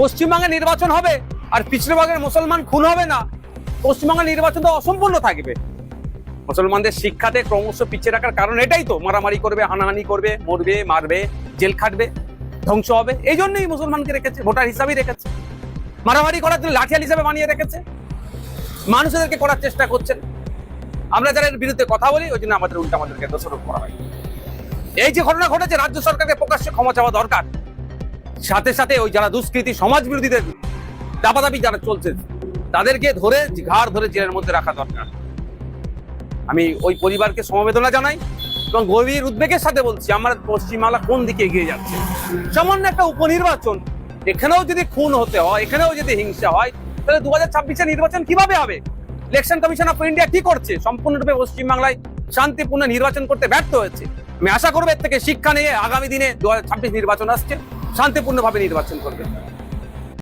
পশ্চিমবঙ্গে নির্বাচন হবে আর পিছড়েবাগের মুসলমান খুন হবে না, পশ্চিমবঙ্গের নির্বাচন তো অসম্পূর্ণ থাকবে। মুসলমানদের শিক্ষাতে ক্রমশ পিছিয়ে রাখার কারণ এটাই তো, মারামারি করবে, হানাহানি করবে, মরবে, মারবে, জেল খাটবে, ধ্বংস হবে এই জন্যই মুসলমানকে রেখেছে, ভোটার হিসাবেই রেখেছে। মারামারি করার জন্য লাঠিয়াল হিসাবে বানিয়ে রেখেছে। মানুষদেরকে করার চেষ্টা করছেন। আমরা যারা এর বিরুদ্ধে কথা বলি, ওই জন্য আমাদের উল্টা আমাদেরকে দোষারোপ করা হয়। এই যে ঘটনা ঘটেছে, রাজ্য সরকারকে প্রকাশ্যে ক্ষমা চাওয়া দরকার। সাথে সাথে ওই যারা দুষ্কৃতী সমাজ বিরোধীদের দাবাদাবি যারা চলছে, তাদেরকে ধরে, ঘাড় ধরে জেলের মধ্যে রাখা দরকার। আমি ওই পরিবারকে সমবেদনা জানাই এবং গভীর উদ্বেগের সাথে বলছি, আমার পশ্চিমবাংলা কোন দিকে এগিয়ে যাচ্ছে? সামান্য একটা উপনির্বাচন, এখানেও যদি খুন হতে হয়, এখানেও যদি হিংসা হয়, তাহলে দু হাজার নির্বাচন কীভাবে হবে? ইলেকশন কমিশন অফ ইন্ডিয়া কি করছে? সম্পূর্ণরূপে পশ্চিমবাংলায় শান্তিপূর্ণ নির্বাচন করতে ব্যর্থ হয়েছে। আমি আশা করব এর থেকে শিক্ষা নিয়ে আগামী দিনে দু হাজার ছাব্বিশ নির্বাচন আসছে। শান্তিপূর্ণভাবে নির্বাচন করবে।